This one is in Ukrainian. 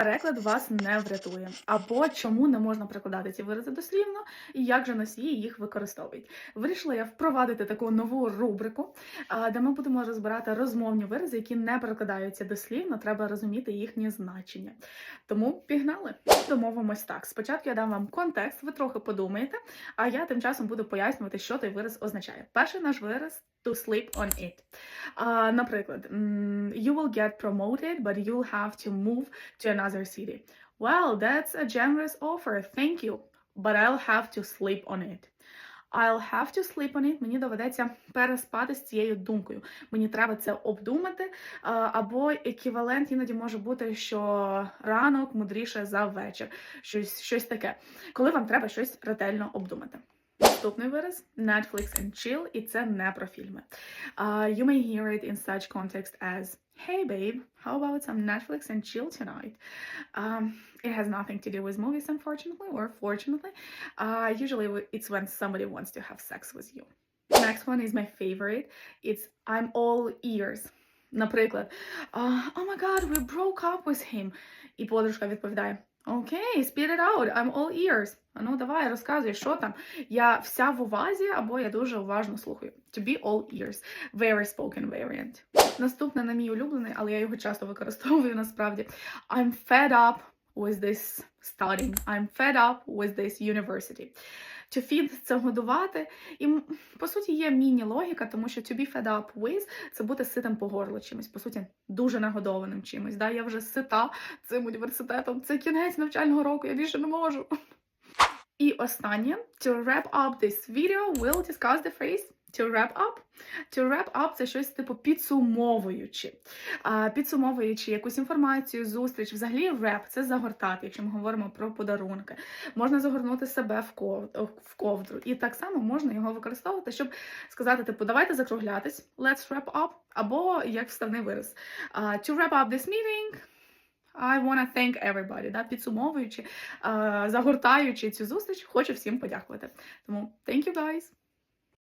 Переклад вас не врятує. Або чому не можна прикладати ці вирази дослівно, і як же носії їх використовують. Вирішила я впровадити таку нову рубрику, де ми будемо розбирати розмовні вирази, які не перекладаються дослівно, треба розуміти їхнє значення. Тому пігнали. Домовимось так. Спочатку я дам вам контекст, ви трохи подумаєте, а я тим часом буду пояснювати, що той вираз означає. Перший наш вираз to sleep on it. А, наприклад, you will get promoted, but you'll have to move to another city. Well, that's a generous offer, thank you, but I'll have to sleep on it. I'll have to sleep on it. Мені доведеться переспати з цією думкою. Мені треба це обдумати. Або еквівалент іноді може бути, що ранок мудріше за вечір. Щось, щось таке. Коли вам треба щось ретельно обдумати. Наступний вираз Netflix and chill, і це не про фільми. Uh, you may hear it in such context as Hey babe, how about some Netflix and chill tonight? Um, it has nothing to do with movies, unfortunately, or fortunately. Uh, usually it's when somebody wants to have sex with you. Next one is my favorite. It's I'm all ears. Наприклад, uh, oh my god, we broke up with him. І подружка відповідає: Окей, spit it out, I'm all ears. А ну давай, розказуй, що там. Я вся в увазі, або я дуже уважно слухаю. To be all ears. Very spoken variant. Наступне на мій улюблений, але я його часто використовую насправді. I'm fed up with this studying. I'm fed up with this university. To feed – це годувати. І по суті є міні-логіка, тому що to be fed up with – це бути ситим по горло чимось, по суті, дуже нагодованим чимось. Да? Я вже сита цим університетом. Це кінець навчального року, я більше не можу. І останнє, to wrap up this video, we'll discuss the phrase to wrap up. To wrap up – це щось типу підсумовуючи. Підсумовуючи якусь інформацію, зустріч. Взагалі, wrap – це загортати, якщо ми говоримо про подарунки. Можна загорнути себе в ковдру. І так само можна його використовувати, щоб сказати, типу, давайте закруглятись, let's wrap up, або як вставний вираз. To wrap up this meeting, I wanna thank everybody, да, підсумовуючи, загортаючи цю зустріч, хочу всім подякувати. Тому thank you guys!